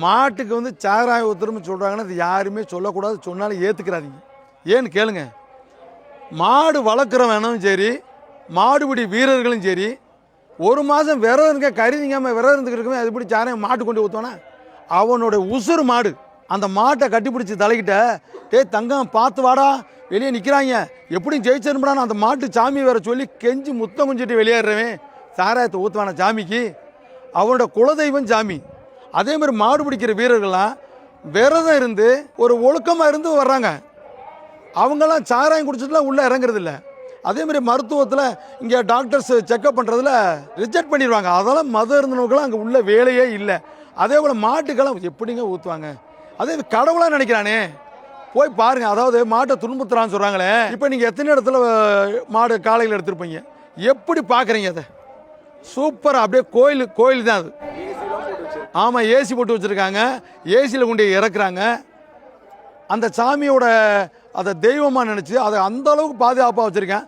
மாட்டுக்கு வந்து சாராய ஊத்துறோம்னு சொல்கிறாங்கன்னா அது யாருமே சொல்லக்கூடாது சொன்னாலும் ஏற்றுக்கிறாதீங்க ஏன்னு கேளுங்க. மாடு வளர்க்குறவனும் சரி மாடுபிடி வீரர்களும் சரி ஒரு மாதம் விரதம் இருக்க கறி விரதம் இருந்துக்கிறதுக்குமே அது இப்படி சாராயம் மாட்டு கொண்டு ஊற்றுவானா அவனோட உசுறு மாடு. அந்த மாட்டை கட்டிப்பிடிச்சி தலைக்கிட்ட டே தங்கம் பார்த்து வாடா வெளியே நிற்கிறாங்க எப்படியும் ஜெயிச்சிருப்பான் அந்த மாட்டு சாமி வேற சொல்லி கெஞ்சி முத்தம் குஞ்சிட்டு வெளியேறவன் சாராயத்தை ஊற்றுவான சாமிக்கு? அவனோட குலதெய்வம் சாமி. அதே மாதிரி மாடு பிடிக்கிற வீரர்கள்லாம் விரதம் இருந்து ஒரு ஒழுக்கமாக இருந்து வர்றாங்க. அவங்கெல்லாம் சாராயம் குடிச்சிட்டுலாம் உள்ளே இறங்குறதில்ல. அதே மாதிரி மருத்துவத்தில் இங்கே டாக்டர்ஸ் செக்அப் பண்ணுறதுல ரிஜெக்ட் பண்ணிடுவாங்க. அதெல்லாம் மதம் இருந்தவங்களாம் அங்கே உள்ள வேலையே இல்லை. அதே போல் மாட்டுக்கெல்லாம் எப்படிங்க ஊற்றுவாங்க அதே கடவுளாக நினைக்கிறானே. போய் பாருங்க. அதாவது மாட்டை துன்புத்துறான்னு சொல்கிறாங்களே இப்போ நீங்கள் எத்தனை இடத்துல மாடு காலையில் எடுத்துருப்பீங்க? எப்படி பார்க்குறீங்க அதை? சூப்பராக அப்படியே கோயில் கோயில் தான் அது. ஆமாம் ஏசி போட்டு வச்சுருக்காங்க. ஏசியில் கொண்டு இறக்குறாங்க. அந்த சாமியோட அதை தெய்வமாக நினச்சி அதை அந்த அளவுக்கு பாதுகாப்பாக வச்சுருக்கேன்.